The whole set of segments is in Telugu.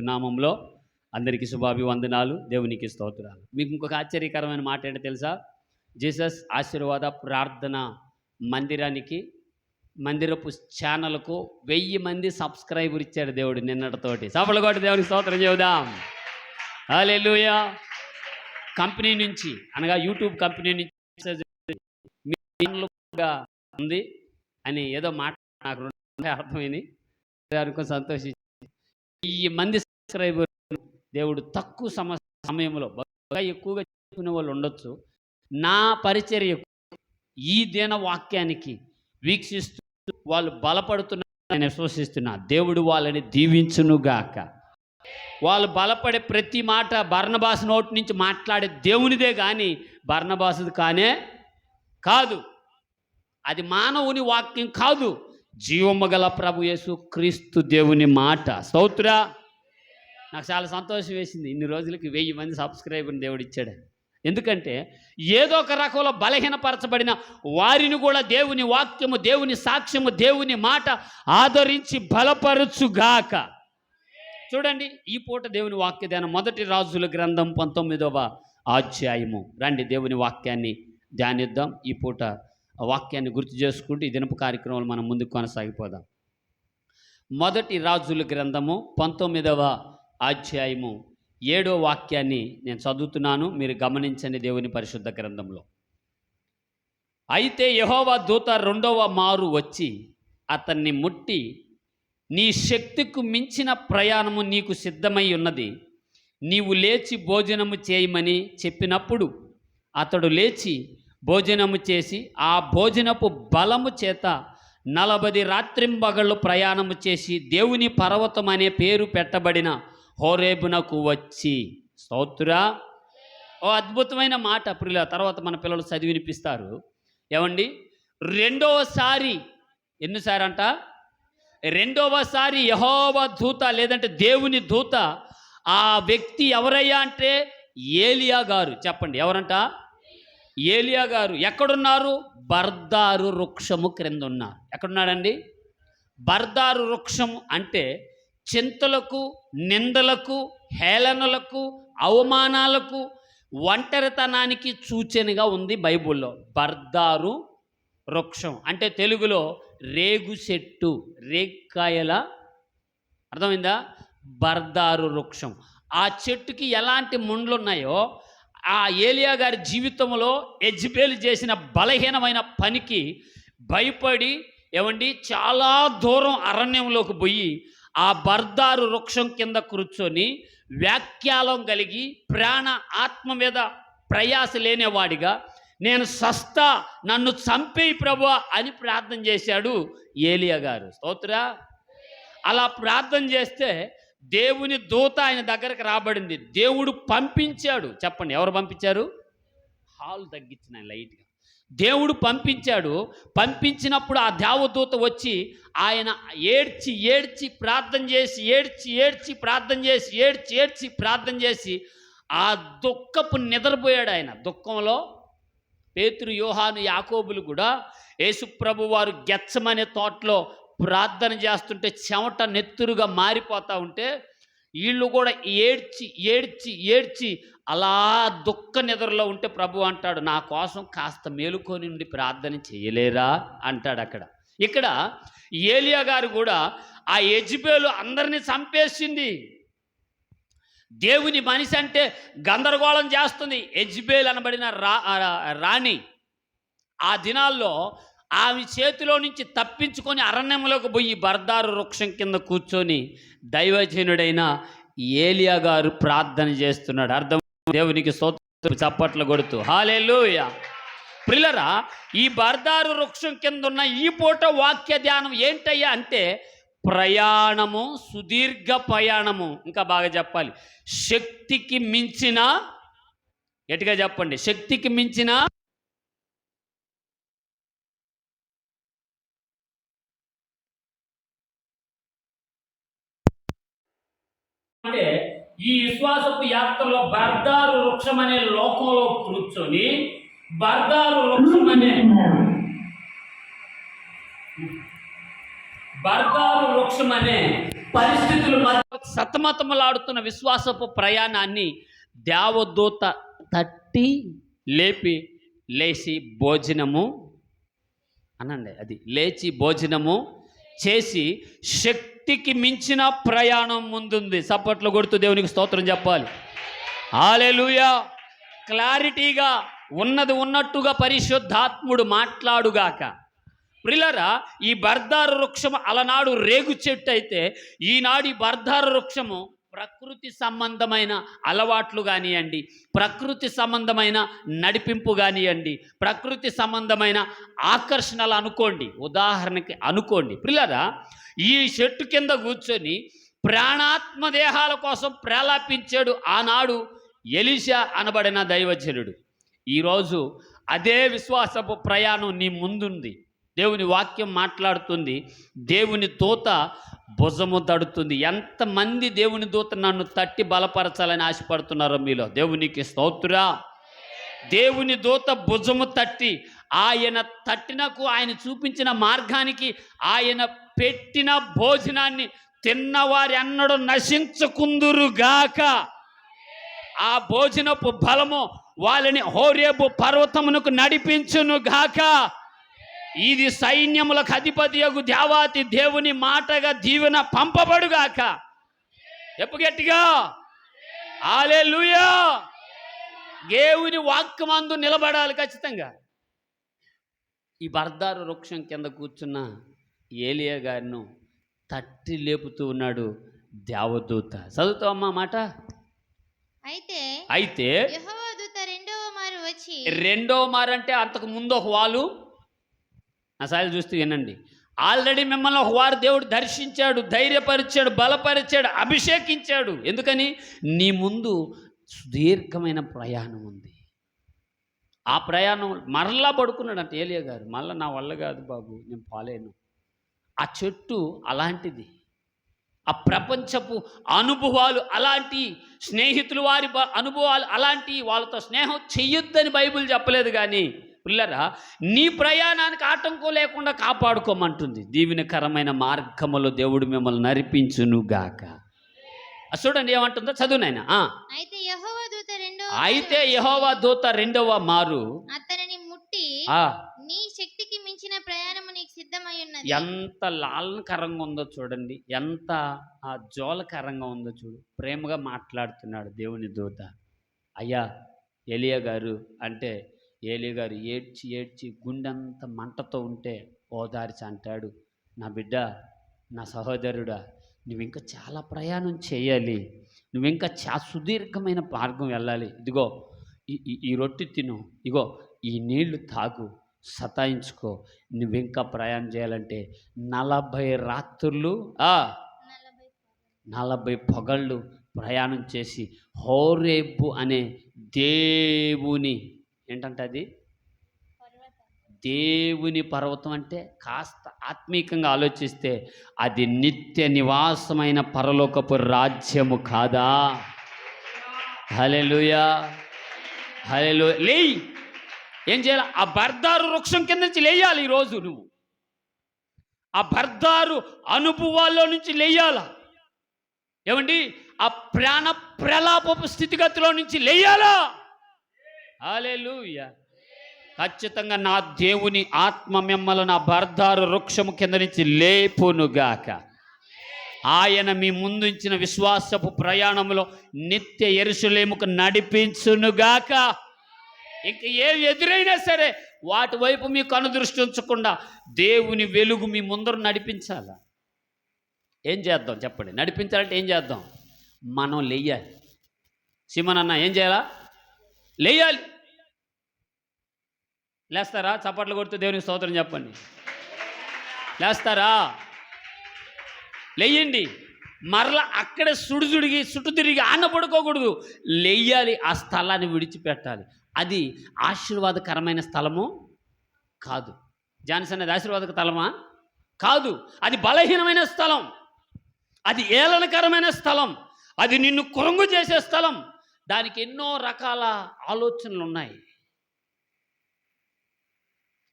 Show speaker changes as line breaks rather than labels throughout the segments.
నామంలో అందరికీ శుభాభివందనాలు దేవునికి స్తోత్రాలు. మీకు ఇంకొక ఆశ్చర్యకరమైన మాట ఏంటో తెలుసా? జీసస్ ఆశీర్వాద ప్రార్థన మందిరానికి మందిరపు ఛానల్కు వెయ్యి మంది సబ్స్క్రైబర్ ఇచ్చాడు దేవుడు నిన్నటితోటి. సఫలు కొట్టి దేవునికి స్తోత్రం చేద్దాం హల్లెలూయా. కంపెనీ నుంచి అనగా యూట్యూబ్ కంపెనీ నుంచి ఉంది అని ఏదో మాట నాకు అర్థమైంది. అనుకో సంతోషించి వెయ్యి మంది దేవుడు తక్కువ సమ సమయంలో బాగా ఎక్కువగా చెప్పుకునే వాళ్ళు ఉండొచ్చు. నా పరిచర్య ఈ దిన వాక్యానికి వీక్షిస్తూ వాళ్ళు బలపడుతున్న నేను విశ్వసిస్తున్నా. దేవుడు వాళ్ళని దీవించునుగాక. వాళ్ళు బలపడే ప్రతి మాట బర్ణబాస్ నోటి నుంచి మాట్లాడే దేవునిదే కానీ బర్ణబాసుది కానే కాదు. అది మానవుని వాక్యం కాదు. జీవము గల ప్రభు యేసు క్రీస్తు దేవుని మాట. సౌత్రా నాకు చాలా సంతోషం వేసింది. ఇన్ని రోజులకి వెయ్యి మంది సబ్స్క్రైబర్ని దేవుడు ఇచ్చాడు. ఎందుకంటే ఏదో ఒక రకంలో బలహీనపరచబడిన వారిని కూడా దేవుని వాక్యము దేవుని సాక్ష్యము దేవుని మాట ఆదరించి బలపరచుగాక. చూడండి ఈ పూట దేవుని వాక్య మొదటి రాజుల గ్రంథం పంతొమ్మిదవ అధ్యాయము. రండి దేవుని వాక్యాన్ని ధ్యానిద్దాం. ఈ పూట వాక్యాన్ని గుర్తు చేసుకుంటూ ఈ దినపు కార్యక్రమాలు మనం ముందుకు కొనసాగిపోదాం. మొదటి రాజుల గ్రంథము పంతొమ్మిదవ అధ్యాయము ఏడో వాక్యాన్ని నేను చదువుతున్నాను. మీరు గమనించండి దేవుని పరిశుద్ధ గ్రంథంలో. అయితే యహోవా దూత రెండవ మారు వచ్చి అతన్ని ముట్టి నీ శక్తికి మించిన ప్రయాణము నీకు సిద్ధమై ఉన్నది. నీవు లేచి భోజనము చేయమని చెప్పినప్పుడు అతడు లేచి భోజనము చేసి ఆ భోజనపు బలము చేత నలభది రాత్రింబగళ్ళు ప్రయాణము చేసి దేవుని పర్వతం అనే పేరు పెట్టబడిన హోరేబునకు వచ్చి స్తోత్రా ఓ అద్భుతమైన మాట ప్రియుల తర్వాత మన పిల్లలు చదివి వినిపిస్తారు. ఏమండి? రెండవసారి ఎన్నిసారి అంట రెండవసారి యహోవ దూత లేదంటే దేవుని దూత ఆ వ్యక్తి ఎవరయ్యా అంటే ఏలియా గారు. చెప్పండి ఎవరంట? ఏలియా గారు. ఎక్కడున్నారు? బర్దారు వృక్షము క్రింద ఉన్నారు ఎక్కడున్నాడండి? బర్దారు వృక్షం అంటే చింతలకు నిందలకు హేళనలకు అవమానాలకు ఒంటరితనానికి సూచనగా ఉంది బైబిల్లో. బర్దారు వృక్షం అంటే తెలుగులో రేగు చెట్టు రేక్కాయల అర్థమైందా? బర్దారు వృక్షం. ఆ చెట్టుకి ఎలాంటి ముండ్లు ఉన్నాయో ఆ ఏలియా గారి జీవితంలో ఎజ్బేలు చేసిన బలహీనమైన పనికి భయపడి ఏమండి చాలా దూరం అరణ్యంలోకి పోయి ఆ బర్దారు వృక్షం కింద కూర్చొని వ్యాఖ్యాలం కలిగి ప్రాణ ఆత్మ మీద ప్రయాస లేనివాడిగా నేను సస్తా నన్ను చంపేయి ప్రభు అని ప్రార్థన చేశాడు ఏలియా గారు. స్తోత్రా? అలా ప్రార్థన చేస్తే దేవుని దూత ఆయన దగ్గరకు రాబడింది. దేవుడు పంపించాడు. చెప్పండి ఎవరు పంపించారు? హాల్ తగ్గించిన లైట్గా దేవుడు పంపించాడు. పంపించినప్పుడు ఆ దేవదూత వచ్చి ఆయన ఏడ్చి ఏడ్చి ప్రార్థన చేసి ఏడ్చి ఏడ్చి ప్రార్థన చేసి ఏడ్చి ఏడ్చి ప్రార్థన చేసి ఆ దుఃఖపు నిద్రపోయాడు ఆయన. దుఃఖంలో పేతురు యోహాను యాకోబులు కూడా యేసుప్రభు వారు గెచ్చమనే తోటలో ప్రార్థన చేస్తుంటే చెమట నెత్తురుగా మారిపోతూ ఉంటే వీళ్ళు కూడా ఏడ్చి ఏడ్చి ఏడ్చి అలా దుఃఖ నిద్రలో ఉంటే ప్రభు అంటాడు నా కోసం కాస్త మేలుకొని ఉండి ప్రార్థన చేయలేరా? అంటాడు అక్కడ. ఇక్కడ ఏలియా గారు కూడా ఆ యజ్బేలు అందరినీ చంపేసింది. దేవుని మనిషి అంటే గందరగోళం చేస్తుంది. యజ్బేల్ అనబడిన రా రాణి ఆ దినాల్లో ఆమె చేతిలో నుంచి తప్పించుకొని అరణ్యంలోకి పోయి బర్దారు వృక్షం కింద కూర్చొని దైవజనుడైన ఏలియా గారు ప్రార్థన చేస్తున్నాడు. అర్థం దేవునికి స్తోత్రం చప్పట్లు కొడుతూ. హాలేలుయ ప్రిల్లరా ఈ బర్దారు వృక్షం కింద ఉన్న ఈ పూట వాక్య ధ్యానం ఏంటయ్యా అంటే ప్రయాణము సుదీర్ఘ ప్రయాణము. ఇంకా బాగా చెప్పాలి. శక్తికి మించిన ఎటుగా చెప్పండి. శక్తికి మించిన అంటే ఈ విశ్వాసపు యాత్రలో బర్దారు వృక్షం అనే లోకంలో కూర్చొని బర్దారు వృక్షం అనే బర్దారు వృక్షం అనే పరిస్థితులు సతమతములాడుతున్న విశ్వాసపు ప్రయాణాన్ని దేవదూత తట్టి లేపి లేచి భోజనము అనండి అది లేచి భోజనము చేసి శక్తి శక్తికి మించిన ప్రయాణం ముందుంది. సప్పట్లు కొడుతూ దేవునికి స్తోత్రం చెప్పాలి. ఆలెలుయా క్లారిటీగా ఉన్నది ఉన్నట్టుగా పరిశుద్ధాత్ముడు మాట్లాడుగాక. ప్రిలరా ఈ బర్దారు వృక్షము అలనాడు రేగు చెట్టు అయితే ఈనాడు ఈ బర్దారు వృక్షము ప్రకృతి సంబంధమైన అలవాట్లు కానివ్వండి ప్రకృతి సంబంధమైన నడిపింపు కానివ్వండి ప్రకృతి సంబంధమైన ఆకర్షణలు అనుకోండి ఉదాహరణకి అనుకోండి పిల్లరా ఈ చెట్టు కింద కూర్చొని ప్రాణాత్మ దేహాల కోసం ప్రేలాపించాడు ఆనాడు ఎలిషా అనబడిన దైవజనుడు. ఈరోజు అదే విశ్వాసపు ప్రయాణం నీ ముందుంది. దేవుని వాక్యం మాట్లాడుతుంది. దేవుని తోత భుజము తడుతుంది. ఎంతమంది దేవుని దూత నన్ను తట్టి బలపరచాలని ఆశపడుతున్నారో మీలో దేవునికి స్తోత్రా. దేవుని దూత భుజము తట్టి ఆయన తట్టినకు ఆయన చూపించిన మార్గానికి ఆయన పెట్టిన భోజనాన్ని తిన్నవారి అన్నడు నశించుకుందురుగాక ఆ భోజనపు బలము వాళ్ళని హోరేబు పర్వతమునకు నడిపించును గాక. ఇది సైన్యములకు అధిపతియగు దేవాతి దేవుని మాటగా దీవెన పంపబడుగాక. చెప్పు గట్టిగా. ఆలెలుయా దేవుని వాక్యమందు నిలబడాలి ఖచ్చితంగా. ఈ బర్దారు వృక్షం కింద కూర్చున్న ఏలియా గారిను తట్టి లేపుతూ ఉన్నాడు దేవదూత. చదువుతావమ్మా మాట?
అయితే
అయితే
రెండవ మారు వచ్చి
రెండో మారంటే అంతకు ముందు ఒక వాలు నా సాయిలు చూస్తూ వినండి. ఆల్రెడీ మిమ్మల్ని ఒక వారు దేవుడు దర్శించాడు ధైర్యపరిచాడు బలపరిచాడు అభిషేకించాడు. ఎందుకని? నీ ముందు సుదీర్ఘమైన ప్రయాణం ఉంది. ఆ ప్రయాణం మరలా పడుకున్నాడంట ఏలియా గారు. మళ్ళీ నా వల్ల కాదు బాబు నేను పాలేను. ఆ చెట్టు అలాంటిది. ఆ ప్రపంచపు అనుభవాలు అలాంటి స్నేహితులు వారి అనుభవాలు అలాంటి వాళ్ళతో స్నేహం చెయ్యొద్దని బైబిల్ చెప్పలేదు కానీ పిల్లరా నీ ప్రయాణానికి ఆటంకం లేకుండా కాపాడుకోమంటుంది. దీవెనకరమైన మార్గములో దేవుడు మిమ్మల్ని నడిపించునుగాక. చూడండి ఏమంటుందో
దూత రెండవ
అయితే యెహోవా దూత రెండవ మారు.
అతనిని ముట్టి
ఆ.
నీ శక్తికి మించిన ప్రయాణము నీకు సిద్ధమై ఉన్నది.
ఎంత లాలనకరంగా ఉందో చూడండి. ఎంత ఆ జోలకరంగా ఉందో చూడు. ప్రేమగా మాట్లాడుతున్నాడు దేవుని దూత. అయ్యా ఏలియా గారు అంటే ఏలియా గారు ఏడ్చి ఏడ్చి గుండెంత మంటతో ఉంటే ఓదార్చి అంటాడు నా బిడ్డ నా సహోదరుడా నువ్వు ఇంకా చాలా ప్రయాణం చేయాలి. నువ్వు ఇంకా చా సుదీర్ఘమైన మార్గం వెళ్ళాలి. ఇదిగో ఈ ఈ- రొట్టె తిను. ఇగో ఈ నీళ్ళు తాగు. సతాయించుకో. నువ్వు ఇంకా ప్రయాణం చేయాలంటే నలభై రాత్రులు
నలభై
నలభై పొగళ్ళు ప్రయాణం చేసి హోరేబు అనే దేవుని ఏంటంటే అది దేవుని పర్వతం అంటే కాస్త ఆత్మీకంగా ఆలోచిస్తే అది నిత్య నివాసమైన పరలోకపు రాజ్యము కాదా? Hallelujah hallelujah. ఏం చేయాలి? ఆ బర్దారు వృక్షం కింద నుంచి లేయాలి ఈరోజు నువ్వు. ఆ బర్దారు అనుభవాల్లో నుంచి లేయాల. ఏమండి? ఆ ప్రాణ ప్రలాపపు స్థితిగతిలో నుంచి లేయాలా? హాలేలుయ ఖచ్చితంగా నా దేవుని ఆత్మ మిమ్మల్ని నా బర్దారు వృక్షము కింద నుంచి లేపునుగాక. ఆయన మీ ముందుంచిన విశ్వాసపు ప్రయాణంలో నిత్య ఎరుసలేముకు నడిపించునుగాక. ఇంక ఏవి ఎదురైనా సరే వాటి వైపు మీ కనుదృష్టి ఉంచకుండా దేవుని వెలుగు మీ ముందర నడిపించాలా? ఏం చేద్దాం చెప్పండి. నడిపించాలంటే ఏం చేద్దాం? మనం లేయాలి. సిమనన్న ఏం చేయాలా? లేయాలి. లేస్తారా? చప్పట్లు కొడుతూ దేవునికి స్తోత్రం చెప్పండి. లేస్తారా? లేయండి. మరలా అక్కడే సుడిసుడిగి చుట్టు తిరిగి ఆన పడుకోకూడదు. లేయాలి ఆ స్థలాన్ని విడిచిపెట్టాలి. అది ఆశీర్వాదకరమైన స్థలము కాదు. జాన్సన్ అది ఆశీర్వాదక స్థలమా? కాదు. అది బలహీనమైన స్థలం. అది ఏలనకరమైన స్థలం. అది నిన్ను కొరంగు చేసే స్థలం. దానికి ఎన్నో రకాల ఆలోచనలు ఉన్నాయి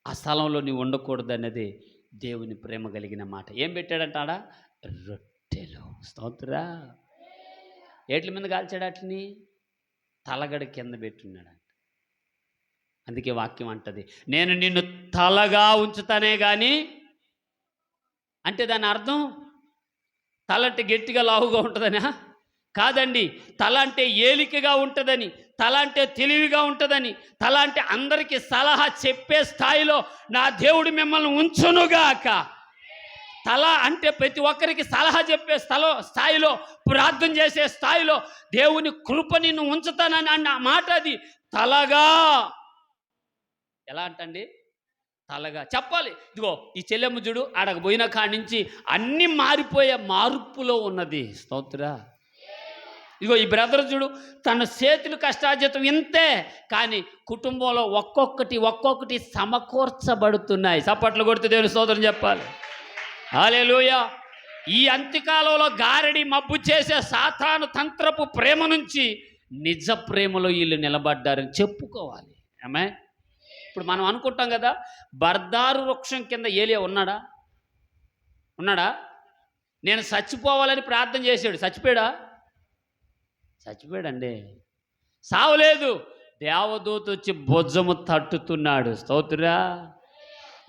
ఆ స్థలంలో నీవు ఉండకూడదు అన్నది దేవుని ప్రేమ కలిగిన మాట. ఏం పెట్టాడంట ఆడ? రొట్టెలు. స్తోత్రా. ఏట్ల మీద కాల్చాడు అట్లని తలగడ కింద పెట్టున్నాడు అందుకే వాక్యం అంటది నేను నిన్ను తలగా ఉంచుతానే కానీ అంటే దాని అర్థం? తల అంటే గట్టిగా లావుగా ఉంటుందనా? కాదండి తల అంటే ఏలికగా ఉంటుందని. తల అంటే తెలివిగా ఉంటుందని తల అంటే అందరికీ సలహా చెప్పే స్థాయిలో నా దేవుడు మిమ్మల్ని ఉంచునుగాక. తల అంటే ప్రతి ఒక్కరికి సలహా చెప్పే స్థలం స్థాయిలో ప్రార్థన చేసే స్థాయిలో దేవుని కృప నిన్ను ఉంచుతానని అన్న మాట అది. తలగా. ఎలా అంటండి? తలగా. చెప్పాలి. ఇదిగో ఈ చెల్లెమ్మ చూడు ఆడకు పోయిన కాడి నుంచి అన్నీ మారిపోయే మార్పులో ఉన్నది. స్తోత్ర. ఇదిగో ఈ బ్రదర్ చూడు తన చేతులు కష్టార్జితం ఇంతే కానీ కుటుంబంలో ఒక్కొక్కటి ఒక్కొక్కటి సమకూర్చబడుతున్నాయి. చప్పట్లు కొడితే దేవుని సోదరం చెప్పాలి. హాలేలుయ ఈ అంత్యకాలంలో గారడి మబ్బు చేసే సాతాను తంత్రపు ప్రేమ నుంచి నిజ ప్రేమలో వీళ్ళు నిలబడ్డారని చెప్పుకోవాలి. ఆమె ఇప్పుడు మనం అనుకుంటాం కదా బర్దారు వృక్షం కింద ఏలియా ఉన్నాడా? ఉన్నాడా? నేను చచ్చిపోవాలని ప్రార్థన చేశాడు. చచ్చిపోయాడా? చచ్చిపోయాడండి. సావలేదు. దేవదూత వచ్చి భుజము తట్టుతున్నాడు. స్తోత్రా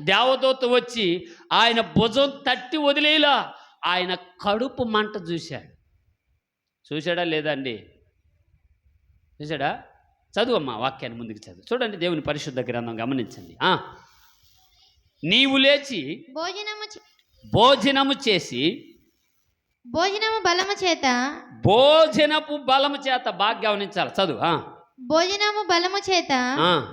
దేవదూత వచ్చి ఆయన భుజం తట్టి వదిలేలా ఆయన కడుపు మంట చూశాడు. చూశాడా లేదా అండి? చూశాడా? చదువమ్మా వాక్యాన్ని ముందుకు చదువు. చూడండి దేవుని పరిశుద్ధ గ్రంథం గమనించండి. ఆ. నీవు లేచి
భోజనము
భోజనము చేసి
భోజనము బలము చేత?
భోజనపు బలము చేత బాగా గమనించాలి. చదువు.
భోజనము బలము చేత.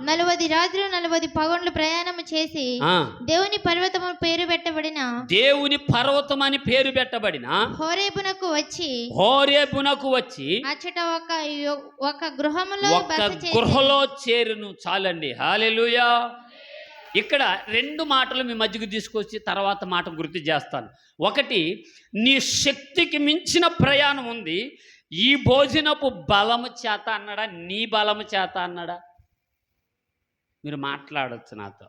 నలువది రాత్రులు నలువది పగొండ్లు ప్రయాణము చేసి. దేవుని పర్వతము పేరు పెట్టబడిన?
దేవుని పర్వతం అని పేరు పెట్టబడిన?
హోరేబునకు వచ్చి
హోరేబునకు వచ్చి
అచ్చట ఒక ఒక గృహములో
గృహలో చేరును. చాలండి. హాలెలుయా. ఇక్కడ రెండు మాటలు మీ మధ్యకు తీసుకొచ్చి తర్వాత మాట గుర్తు చేస్తాను. ఒకటి నీ శక్తికి మించిన ప్రయాణం ఉంది. ఈ భోజనపు బలము చేత అన్నాడా? నీ బలము చేత అన్నాడా? మీరు మాట్లాడొచ్చు నాతో.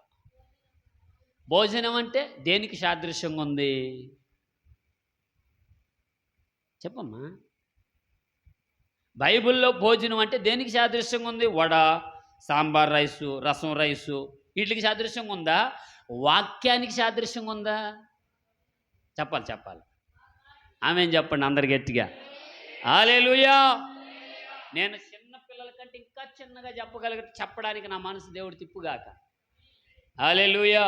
భోజనం అంటే దేనికి సాదృశ్యంగా ఉంది? చెప్పమ్మా. బైబిల్లో భోజనం అంటే దేనికి సాదృశ్యంగా ఉంది? వడ సాంబార్ రైసు రసం రైసు వీటికి సాదృశ్యంగా ఉందా? వాక్యానికి సాదృశ్యంగా ఉందా? చెప్పాలి చెప్పాలి. ఆమె చెప్పండి అందరు గట్టిగా? ఆలేలుయా నేను చిన్న పిల్లల కంటే ఇంకా చిన్నగా చెప్పగలిగ చెప్పడానికి నా మనసు దేవుడు తిప్పుగాక. ఆలేలుయా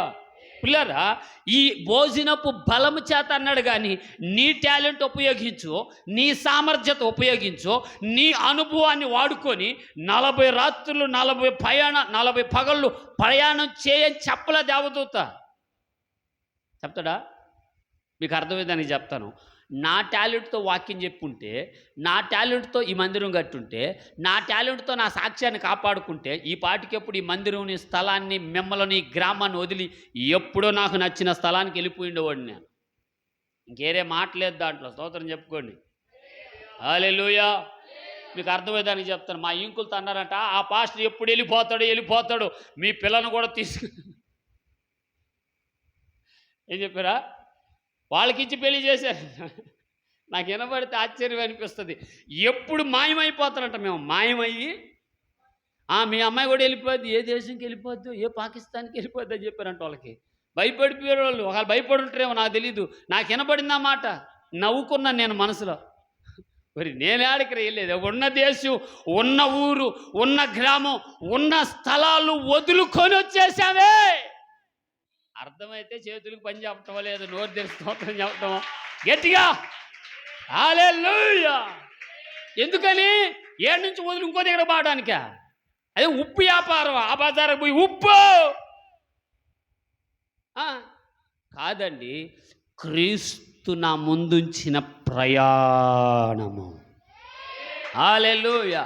పిల్లరా ఈ భోజనపు బలము చేత అన్నాడు కానీ నీ టాలెంట్ ఉపయోగించు నీ సామర్థ్యత ఉపయోగించు నీ అనుభవాన్ని వాడుకొని నలభై రాత్రులు నలభై ప్రయాణ నలభై పగళ్ళు ప్రయాణం చేయని చెప్పలే దేవదూత. చెప్తాడా? మీకు అర్థమైందని చెప్తాను. నా టాలెంట్తో వాక్యం చెప్పుంటే నా టాలెంట్తో ఈ మందిరం కట్టుంటే నా టాలెంట్తో నా సాక్ష్యాన్ని కాపాడుకుంటే ఈ పాటికెప్పుడు ఈ మందిరం స్థలాన్ని మిమ్మల్ని గ్రామాన్ని వదిలి ఎప్పుడో నాకు నచ్చిన స్థలానికి వెళ్ళిపోయిండేవాడిని నేను. ఇంకేరే మాటలేదు దాంట్లో స్తోత్రం చెప్పుకోండి. హాలెలుయా మీకు అర్థమయ్యేదానికి చెప్తాను మా ఇంకులతో అన్నారంట ఆ పాస్టర్ ఎప్పుడు వెళ్ళిపోతాడు వెళ్ళిపోతాడు మీ పిల్లను కూడా తీసుకు ఏం చెప్పారా? వాళ్ళకి ఇచ్చి పెళ్ళి చేశారు. నాకు వినబడితే ఆశ్చర్యం అనిపిస్తుంది. ఎప్పుడు మాయమైపోతారంట మేము. మాయమయ్యి మీ అమ్మాయి కూడా వెళ్ళిపోద్ది. ఏ దేశంకి వెళ్ళిపోద్దు? ఏ పాకిస్తాన్కి వెళ్ళిపోద్దు? అని చెప్పారంట వాళ్ళకి. భయపడిపోయారు వాళ్ళు. ఒకళ్ళు భయపడి ఉంటారేమో నాకు తెలీదు. నాకు వినబడింది ఆ మాట. నవ్వుకున్నాను నేను మనసులో. మరి నేను ఆడికి వెళ్ళలేదు ఉన్న దేశం ఉన్న ఊరు ఉన్న గ్రామం ఉన్న స్థలాలు వదులుకొని వచ్చేసామే అర్థమైతే చేతులకు పని చెప్పటం లేదు నోరు తెరిచి స్తోత్రం చెప్పటం గట్టిగా. ఎందుకని? ఏడు నుంచి వదిలి ఇంకో దగ్గర పాడడానిక? అదే ఉప్పు వ్యాపారం ఆ బజారు పోయి ఉప్పు. కాదండి. క్రీస్తు నా ముందుంచిన ప్రయాణము. హాలెలూయా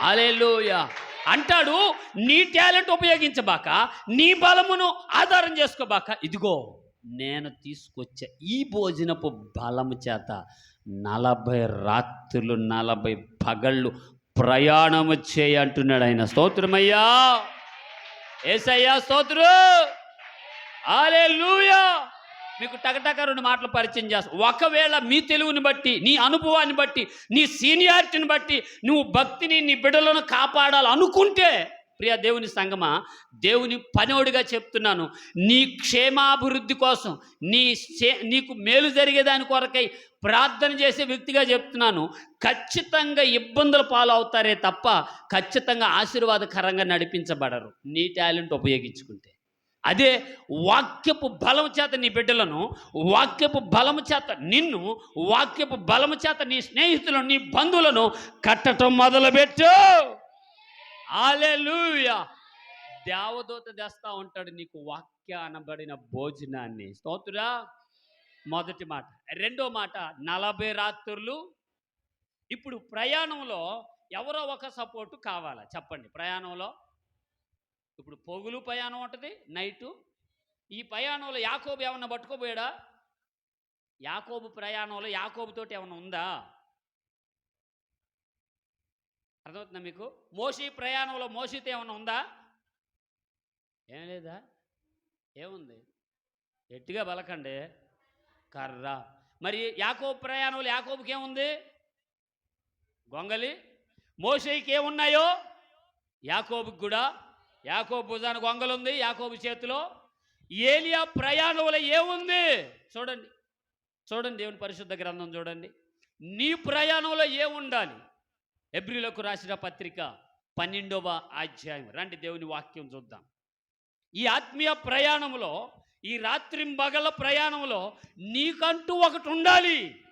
హాలెలూయా అంటాడు నీ టాలెంట్ ఉపయోగించబాక నీ బలమును ఆధారం చేసుకోబాక ఇదిగో నేను తీసుకొచ్చే ఈ భోజనపు బలము చేత నలభై రాత్రులు నలభై పగళ్ళు ప్రయాణము చేయ అంటున్నాడు ఆయన. స్తోత్రమయ్యా. ఏసయ్యా స్తోత్రు. ఆలే మీకు టకటక రెండు మాటలు పరిచయం చేస్తా. ఒకవేళ మీ తెలుగుని బట్టి నీ అనుభవాన్ని బట్టి నీ సీనియారిటీని బట్టి నువ్వు భక్తిని నీ బిడ్డలను కాపాడాలనుకుంటే ప్రియ దేవుని సంగమా దేవుని పనోడిగా చెప్తున్నాను. నీ క్షేమాభివృద్ధి కోసం నీ నీకు మేలు జరిగేదాని కొరకై ప్రార్థన చేసే వ్యక్తిగా చెప్తున్నాను. ఖచ్చితంగా ఇబ్బందుల పాలు అవుతారే తప్ప ఖచ్చితంగా ఆశీర్వాదకరంగా నడిపించబడరు. నీ టాలెంట్ ఉపయోగించుకుంటే. అదే వాక్యపు బలము చేత నీ బిడ్డలను వాక్యపు బలము చేత నిన్ను వాక్యపు బలము చేత నీ స్నేహితులను నీ బంధువులను కట్టటం మొదలుపెట్టు. ఆలెలుయా దేవదూత తెస్తా ఉంటాడు నీకు వాక్య అనబడిన భోజనాన్ని. స్తోత్రుడా మొదటి మాట. రెండో మాట నలభై రాత్రులు. ఇప్పుడు ప్రయాణంలో ఎవరో ఒక సపోర్టు కావాలా? చెప్పండి ప్రయాణంలో. ఇప్పుడు పొగులు ప్రయాణం ఉంటుంది నైటు. ఈ ప్రయాణంలో యాకోబు ఏమన్నా పట్టుకోపోయాడా యాకోబు ప్రయాణంలో యాకోబుతోటి ఏమన్నా ఉందా? అర్థమవుతుందా మీకు? మోసీ ప్రయాణంలో మోషితో ఏమన్నా ఉందా? ఏం లేదా? ఏముంది? ఎట్టిగా బలకండి కర్ర. మరి యాకోబు ప్రయాణంలో యాకోబుకి ఏముంది గొంగలి. మోషేకి ఏమున్నాయో యాకోబుకి కూడా. యాకోబు భుజాన గొంగలు ఉంది యాకోబు చేతిలో ఏలియా ప్రయాణంలో ఏముంది? చూడండి. చూడండి దేవుని పరిశుద్ధ గ్రంథం చూడండి. నీ ప్రయాణంలో ఏముండాలి? ఎబ్రిలకు రాసిన పత్రిక పన్నెండవ అధ్యాయం. రండి దేవుని వాక్యం చూద్దాం. ఈ ఆత్మీయ ప్రయాణంలో ఈ రాత్రి బగల ప్రయాణంలో నీకంటూ ఒకటి ఉండాలి.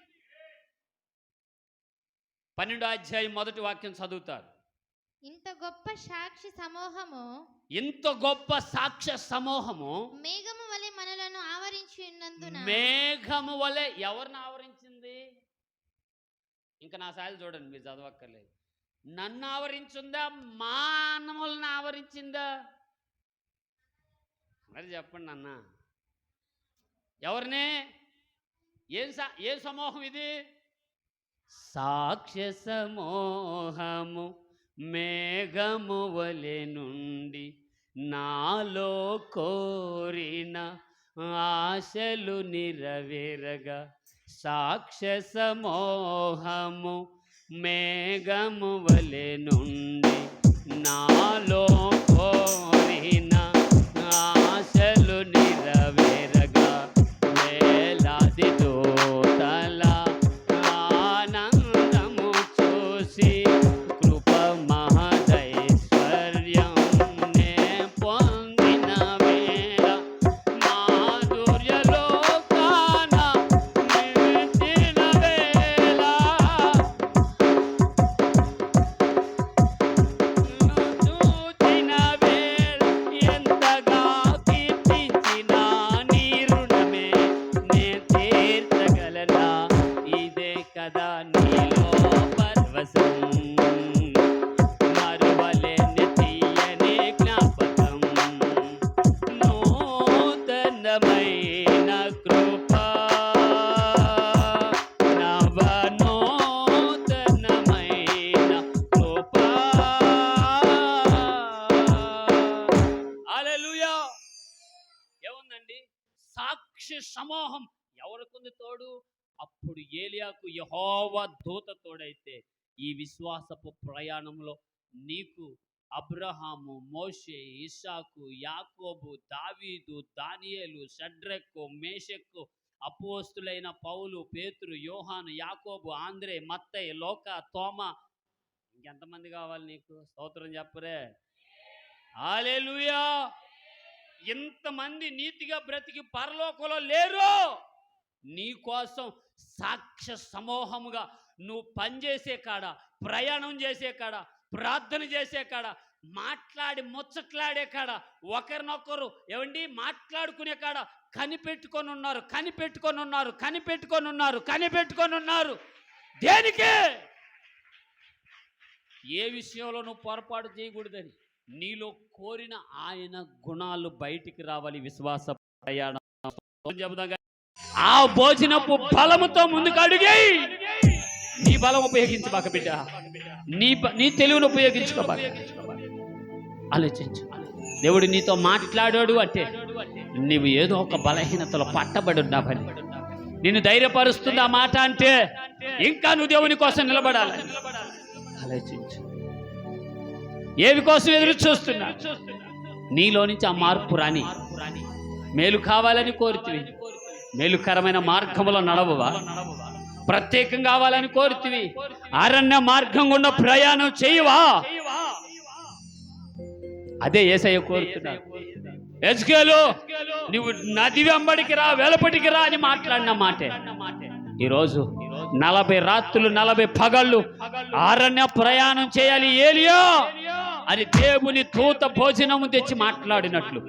పన్నెండో అధ్యాయం మొదటి వాక్యం చదువుతారు.
ఇంత గొప్ప సాక్షి సమూహము
ఇంత గొప్ప సాక్ష్య సమూహము
మేఘము వలె మనలను ఆవరించి ఉన్నందున
మేఘము వలె ఎవరిని ఆవరించింది? ఇంకా నా సాయలు చూడండి మీరు చదవక్కర్లేదు. నన్ను ఆవరించిందా? మానవులను ఆవరించిందా? మరి చెప్పండి అన్న ఎవరిని? ఏం సా ఏ సమూహం ఇది? సాక్ష్య సమూహము. మేఘము వలె నుండి నాలో కోరిన ఆశలు నిరవేరగా సాక్షసమోహము సమూహము మేఘము వలె నుండి నాలో సాక్షి సమూహం. ఎవరికి తోడు? అప్పుడు ఏలియాకు యహోవ దూత తోడైతే ఈ విశ్వాసపు ప్రయాణంలో నీకు అబ్రహాము మోషే ఇషాకు యాకోబు దావీదు దానియేలు షడ్రెక్కు మేషెక్కు అపోస్తులైన పౌలు పేతురు యోహాను యాకోబు ఆంధ్రే మత్తయ్య లోక తోమ. ఇంకెంతమంది కావాలి నీకు? స్తోత్రం చెప్పరే. ఆలేలుయా ఇంతమంది నీతిగా బ్రతికి పరలోకంలో లేరు. నీ కోసం సాక్ష్య సమూహముగా నువ్వు పనిచేసే కాడ ప్రయాణం చేసే కాడ ప్రార్థన చేసే కాడ మాట్లాడి ముచ్చట్లాడే కాడ ఒకరినొకరు ఏమండి? మాట్లాడుకునే కాడ కనిపెట్టుకొని ఉన్నారు కనిపెట్టుకొని ఉన్నారు కనిపెట్టుకొని ఉన్నారు కనిపెట్టుకొని ఉన్నారు. దేనికి? ఏ విషయంలో నువ్వు పొరపాటు చేయకూడదని? నీలో కోరిన ఆయన గుణాలు బయటికి రావాలి విశ్వాస ప్రయాణం. చెబుదాం ఆ భోజనపు ఫలముతో ముందుకు అడిగేయి! నీ బలం ఉపయోగించబాక బిడ్డ. నీ నీ తెలివిని ఉపయోగించుకోబాక ఆలోచించు. దేవుడు నీతో మాట్లాడాడు అంటే నీవు ఏదో ఒక బలహీనతలో పట్టబడి ఉన్నావని. నిన్ను ధైర్యపరుస్తుంది ఆ మాట అంటే ఇంకా నువ్వు దేవుని కోసం నిలబడాలి. ఆలోచించు. ఏవి కోసం ఎదురు చూస్తున్నా? నీలో నుంచి ఆ మార్పు రాని. మేలు కావాలని కోరుతుంది మేలుకరమైన మార్గంలో నడవవా? ప్రత్యేకం కావాలని కోరుతివి. అరణ్య మార్గం గుండా ప్రయాణం చేయవా? అదే ఏసయ్య కోరుతున్నాడు. ఎస్కేలు నువ్వు నది వెంబడికి రా వెలపటికి రా అని మాట్లాడిన మాటే. ఈరోజు నలభై రాత్రులు నలభై పగళ్ళు అరణ్య ప్రయాణం చేయాలి ఏలియో? అని దేవుని తూత భోజనము తెచ్చి మాట్లాడినట్లు.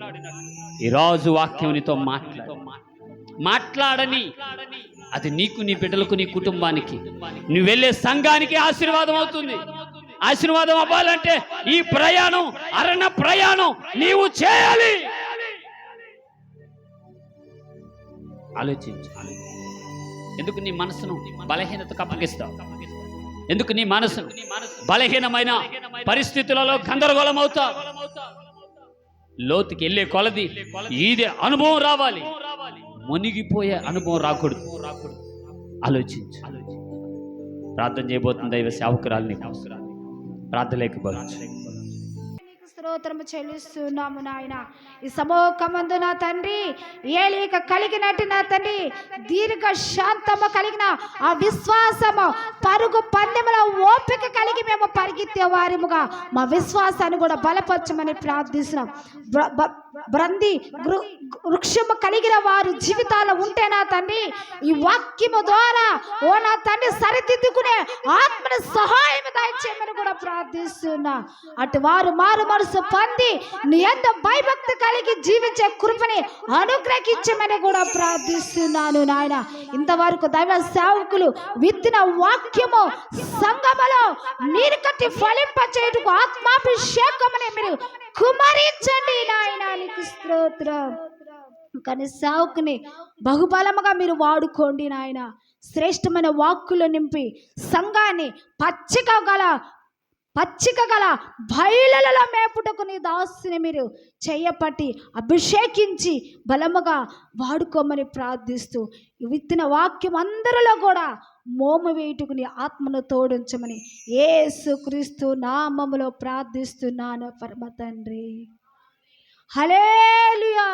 ఈరోజు వాక్యమునితో మాట్లాడు మాట్లాడని అది నీకు నీ బిడ్డలకు నీ కుటుంబానికి. నువ్వు వెళ్ళే సంఘానికి ఆశీర్వాదం అవుతుంది. ఆశీర్వాదం అవ్వాలంటే ఈ ప్రయాణం అరణ్య ప్రయాణం నీవు చేయాలి. ఆలోచించు. ఎందుకు నీ మనసును బలహీనతకు అప్పగిస్తావు? ఎందుకు నీ మనసు బలహీనమైన పరిస్థితులలో గందరగోళం అవుతావు? లోతుకి వెళ్ళే కొలది ఇదే అనుభవం రావాలి. మునిగిపోయే అనుభవం రాకూడదు. ఆలోచించు. ప్రార్థన చేయబోతుంది దైవ సేవకురాలని నీకు. ప్రార్థన
స్తోత్రము చెల్లిస్తున్నాము నాయన. ఈ సమూహమందు నా తండ్రి ఏలిక కలిగినట్టు నా తండ్రి దీర్ఘ శాంతము కలిగిన ఆ విశ్వాసము పరుగు పందెముల ఓపిక కలిగి మేము పరిగెత్తే వారిముగా మా విశ్వాసాన్ని కూడా బలపరచమని ప్రార్థిస్తున్నాం. బ్రంది వృక్షము కలిగిన వారి జీవితాల్లో ఉంటే నా తండ్రి ఈ వాక్యము ద్వారా ఓ నా తండ్రి సరిదిద్దుకునే ఆత్మని సహాయం దయచేయమని కూడా ప్రార్థిస్తున్నా. అటు వారు మారు మనసు పొంది నీ ఎంత భయభక్తి కలిగి జీవించే కృపని అనుగ్రహించమని కూడా ప్రార్థిస్తున్నాను నాయన. ఇంతవరకు దైవ సేవకులు విత్తిన వాక్యము సంగమలో నీరు కట్టి ఫలింప చేయుటకు ఆత్మాభిషేకమని మీరు కుమరించండి నాయన నీకు స్తోత్రం. కానీ సావుకుని బహుబలముగా మీరు వాడుకోండి నాయన. శ్రేష్టమైన వాక్కులు నింపి సంఘాన్ని పచ్చిక గల పచ్చిక గల బయలులలో మేపుటకు నీ దాసుని మీరు చేయపట్టి అభిషేకించి బలముగా వాడుకోమని ప్రార్థిస్తూ విత్తిన వాక్యం అందరిలో కూడా మోము వేయుటకు నీ ఆత్మను తోడించమని యేసుక్రీస్తు నామములో ప్రార్థిస్తున్నాను పరమ తండ్రి. హలేలుయా